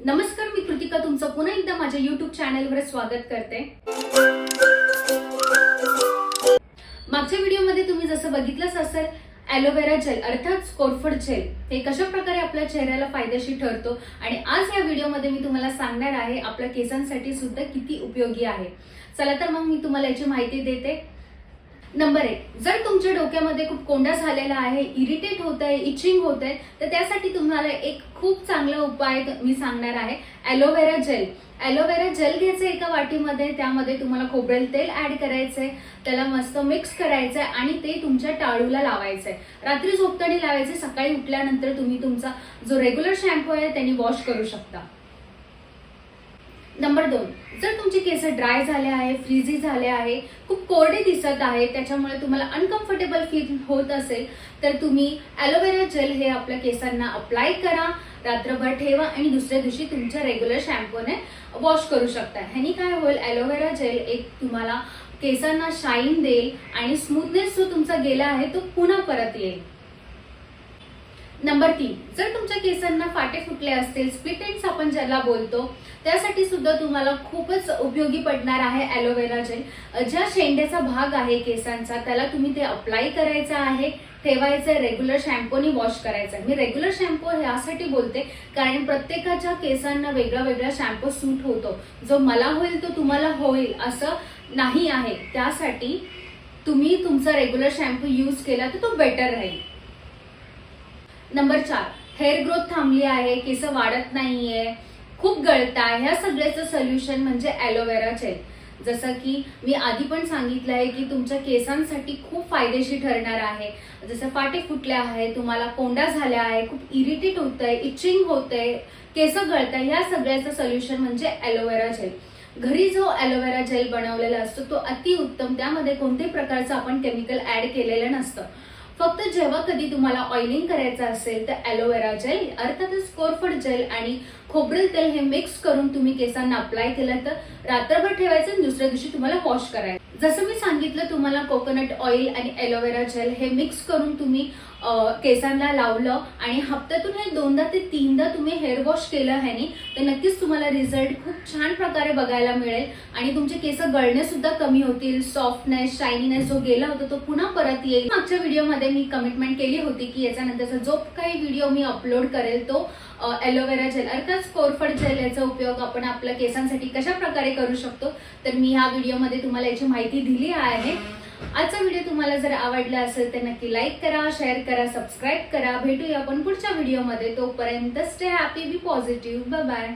नमस्कार मी कृतिका. तुमचं पुन्हा एकदा माझ्या युट्यूब चॅनलवर स्वागत करते. मागच्या व्हिडिओमध्ये तुम्ही जसं बघितलंच असेल ॲलोवेरा जेल अर्थात स्कोरफड जेल हे कशा प्रकारे आपल्या चेहऱ्याला फायदेशीर ठरतो? आणि आज या व्हिडिओमध्ये मी तुम्हाला सांगणार आहे आपल्या केसांसाठी सुद्धा किती उपयोगी आहे. चला तर मग मी तुम्हाला याची माहिती देते. नंबर एक जर तुमच्या डोक्यामध्ये खूप कोंडा झालेला आहे इरिटेट होत आहे इचिंग होत आहे तर त्यासाठी तुम्हाला एक खूप चांगला उपाय मी सांगणार आहे ॲलोवेरा जेल ॲलोवेरा जेल घ्यायचं एका वाटीमध्ये त्यामध्ये तुम्हाला खोबरेल तेल ऍड करायचंय त्याला मस्त मिक्स करायचंय आणि ते तुमच्या टाळूला लावायचंय. रात्री झोपताना लावायचे सकाळी उठल्यानंतर तुम्ही तुमचा जो रेग्युलर शॅम्पू आहे त्यांनी वॉश करू शकता. नंबर दोन जर तुमचे केस ड्राय झाले आहे फ्रीजी झाले आहे खूप कोरडे दिसत आहे त्याच्यामुळे तुम्हाला अनकम्फर्टेबल फील होत असेल तर तुम्ही ॲलोवेरा जेल हे आपल्या केसांना अप्लाय करा रात्रभर ठेवा आणि दुसऱ्या दिवशी तुमच्या रेग्युलर शॅम्पूने वॉश करू शकता. ह्यानी काय होईल? ॲलोवेरा जेल एक तुम्हाला केसांना शाईन देईल आणि स्मूथनेस जो तुमचा गेला आहे तो पुन्हा परत येईल. नंबर तीन जर तुमच्या केसांना फाटे फुटले असतील स्प्लिट एंड्स आपण ज्याला बोलतो त्यासाठी सुद्धा तुम्हाला खूपच उपयोगी पडणार आहे ॲलोवेरा जेल ज्या शेंड्याचा भाग आहे केसांचा त्याला तुम्ही ते अप्लाय करायचा आहे ठेवायचं रेग्युलर शॅम्पूनी वॉश करायचं मी रेग्युलर शॅम्पू यासाठी बोलते कारण प्रत्येकाच्या केसांना वेगळा वेगळा शॅम्पू सूट होतो. जो मला होईल तो तुम्हाला होईल असं नाही आहे. त्यासाठी तुम्ही तुमचा रेग्युलर शॅम्पू यूज केला तर तो बेटर राहील. नंबर चार हेअर ग्रोथ थांबली आहे केस वाढत नाहीये. खूप गळता ह्या सगळ्याचं सोल्युशन म्हणजे ॲलोवेरा जेल जसं की मी आधी पण सांगितलं आहे की तुमच्या केसांसाठी खूप फायदेशीर ठरणार आहे. जसं फाटे फुटले आहे तुम्हाला कोंडा झाल्या आहे खूप इरिटेट होत आहे इचिंग होत आहे केस गळत आहे ह्या सगळ्याचं सोल्युशन म्हणजे ॲलोवेरा जेल घरी जो ॲलोवेरा जेल बनवलेला असतो तो अतिउत्तम. त्यामध्ये कोणत्याही प्रकारचं आपण केमिकल ऍड केलेलं नसतं. फक्त जेव्हा कधी तुम्हाला ऑइलिंग करायचं असेल तर ॲलोवेरा जेल अर्थातच कोरफड जेल आणि खोबरेल तेल हे मिक्स करून तुम्ही केसांना अप्लाय केलं तर रात्रभर ठेवायचं आणि दुसऱ्या दिवशी तुम्हाला वॉश करायचं. जसं मी सांगितलं तुम्हाला कोकोनट ऑइल आणि ॲलोवेरा जेल हे मिक्स करून तुम्ही केसांना लावलं आणि हप्त्यातून हे दोनदा ते तीनदा तुम्ही हेअर वॉश केलं ह्यानी तर नक्कीच तुम्हाला रिझल्ट खूप छान प्रकारे बघायला मिळेल. आणि तुमचे केस गळणे सुद्धा कमी होतील सॉफ्टनेस शायनीनेस जो गेला होता तो पुन्हा परत येईल. मागच्या व्हिडिओमध्ये मी कमिटमेंट केली होती की याच्यानंतरचा जो काही व्हिडिओ मी अपलोड करेल तो ॲलोवेरा जेल अर्थात कोरफड जेल याचा उपयोग आपण आपल्या केसांसाठी कशा प्रकारे करू शकतो तर मी ह्या व्हिडिओमध्ये तुम्हाला याची माहिती माहिती दिली आहे. आजचा व्हिडिओ तुम्हाला जर आवडला असेल तर नक्की लाईक करा शेअर करा सबस्क्राईब करा. भेटूया आपण पुढच्या व्हिडिओमध्ये तोपर्यंत stay happy be positive bye